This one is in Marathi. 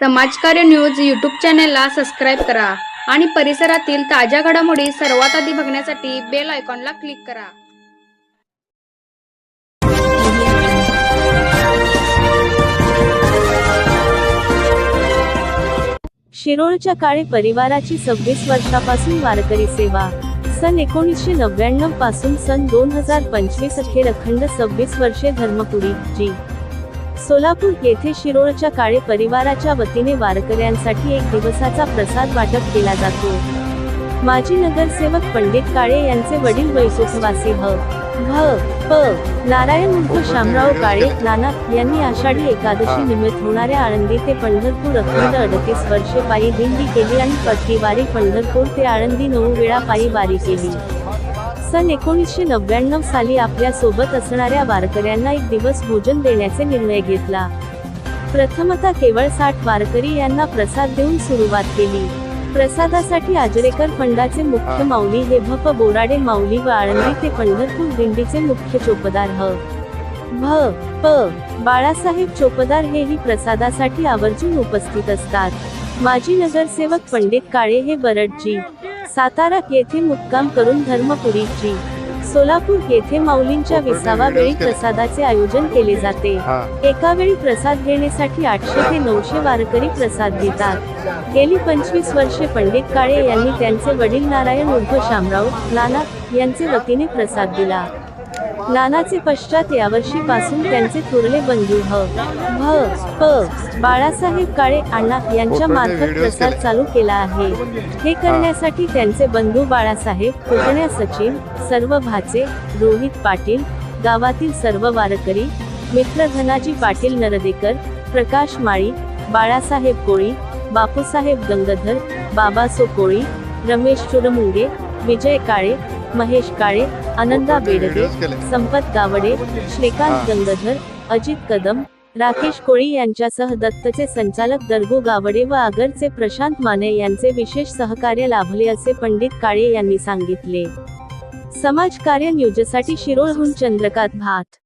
समाजकार्य न्यूज यूट्यूब चॅनेलला सबस्क्राईब करा आणि परिसरातील ताज्या घडामोडी सर्वात आधी बघण्यासाठी बेल आयकॉनला क्लिक करा. शिरोळच्या काळे परिवाराची सव्वीस वर्षापासून वारकरी सेवा. सन एकोणीसशे नव्याण्णवपासून सन दोन हजार पंचवीस अखेर अखंड सव्वीस वर्षे धर्मपुरी जी. सोलापूर येथे शिरोळच्या काळे परिवाराच्या वतीने वारकऱ्यांसाठी एक दिवसाचा प्रसाद वाटप केला जातो. माजी नगरसेवक पंडित काळे यांचे वडील वैसुखवासी ह भ प. नारायण उर्फ शामराव काळे नाना यांनी आषाढी एकादशी निमित्त होणाऱ्या आळंदी ते पंढरपूर अखंड अडतीस वर्षे पायी दिंडी केली आणि पट्टीवारी पंढरपूर ते आळंदी नऊ वेळा पायी वारी केली. सन एकोणीसशे नव्याण्णव साली आपल्यासोबत असणाऱ्या वारकऱ्यांना एक दिवस भोजन देण्याचे निर्णय घेतला. प्रथमतः केवळ साठ वारकरी यांना प्रसाद देऊन सुरुवात केली. प्रसादासाठी आजरेकर फंडाचे मुख्य माऊली हे भप बोराडे माऊली व आळंदी ते पंढरपूर दिंडीचे मुख्य चोपदार ह. भ प बाळासाहेब चोपदार हेही प्रसादासाठी आवर्जून उपस्थित असतात. माजी नगरसेवक पंडित काळे हे बरडजी. सातारा येथे मुक्काम करून धर्मपुरीची सोलापूर येथे माऊलींच्या विसावा वेळी प्रसादाचे आयोजन केले जाते. एका वेळी प्रसाद घेण्यासाठी आठशे ते नऊशे वारकरी प्रसाद घेतात गेली पंचवीस वर्षे पंडित काळे यांनी त्यांचे वडील नारायण उर्फ शामराव नाना यांचे वतीने प्रसाद दिला. नानाचे पश्चात यावर्षीपासून त्यांचे थोरले बंधू ह. भ प बाळासाहेब काळे अण्णा यांच्या मार्फत प्रसाद चालू केला आहे. हे करण्यासाठी त्यांचे बंधू बाळासाहेब पुतण्या सचिन सर्व भाचे रोहित पाटील गावातील सर्व वारकरी मित्र धनाजी पाटील नरदेकर प्रकाश माळी बाळासाहेब कोळी बापूसाहेब गंगाधर बाबासो कोळी रमेश चुरमुंगे विजय काळे महेश काळे आनंदा बेडगे संपत गावडे श्रीकांत गंगाधर अजित कदम राकेश कोळी यांच्यासह दत्तचे संचालक दर्गो गावडे व आगरचे प्रशांत माने यांचे विशेष सहकार्य लाभले असे पंडित काळे यांनी सांगितले. समाजकार्य न्यूजसाठी शिरोळहून चंद्रकांत भाट